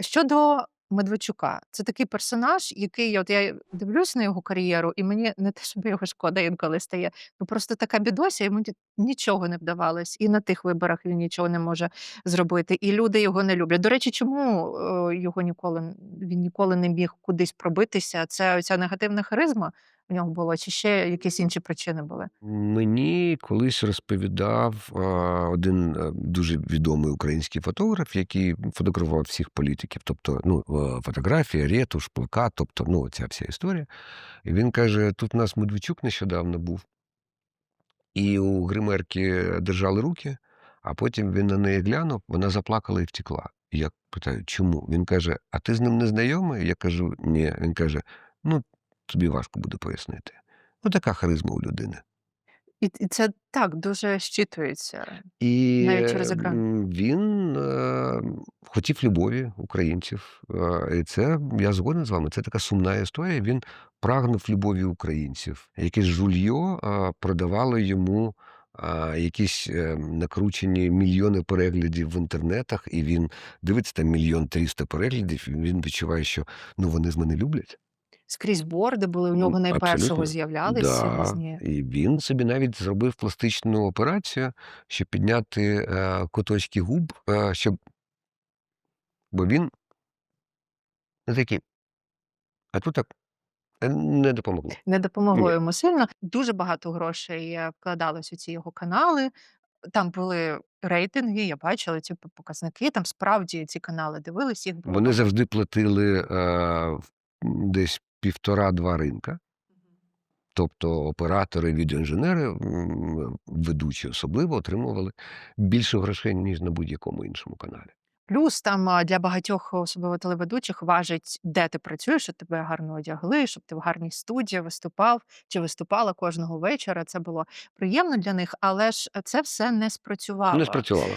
Щодо Медведчука, це такий персонаж, який от я дивлюсь на його кар'єру, і мені не те, щоб його шкода інколи стає. Ну просто така бідося, йому нічого не вдавалось. І на тих виборах він нічого не може зробити. І люди його не люблять. До речі, чому е, його ніколи він ніколи не міг кудись пробитися? Це оця негативна харизма в нього була, чи ще якісь інші причини були? Мені колись розповідав один е, дуже відомий український фотограф, який фотографував всіх політиків. Тобто, ну, е, фотографія, ретуш, плакат, тобто, ну, ця вся історія. І він каже: тут у нас Медведчук нещодавно був, і у гримерки держали руки, а потім він на неї глянув, вона заплакала і втекла. Я питаю, чому? Він каже: А ти з ним не знайомий? Я кажу, ні. Він каже: Ну, тобі важко буде пояснити. Ну, така харизма у людини. І, і це так дуже щитується. І Навіть через екран. він е, хотів любові українців. Е, І це я згоден з вами. Це така сумна історія. Він прагнув любові українців. Якесь жульйо е, продавало йому. а, Якісь е, накручені мільйони переглядів в інтернетах, і він дивиться там мільйон тріста переглядів, і він відчуває, що ну вони з мене люблять. Скрізь борди були, у нього найпершого з'являлися Да. різні. І він собі навіть зробив пластичну операцію, щоб підняти е, куточки губ, е, щоб. Бо він не такий. А тут так е, не допомогло. Не допомогло Ні. йому сильно. Дуже багато грошей е, вкладалось у ці його канали. Там були рейтинги, я бачила ці показники. Там справді ці канали дивились, їх було Вони завжди платили е, десь півтора-два ринка. Тобто оператори, відеоінженери, ведучі особливо отримували більше грошей, ніж на будь-якому іншому каналі. Плюс там для багатьох, особливо телеведучих, важить, де ти працюєш, щоб тебе гарно одягли, щоб ти в гарній студії виступав чи виступала кожного вечора. Це було приємно для них, але ж це все не спрацювало. Не спрацювало.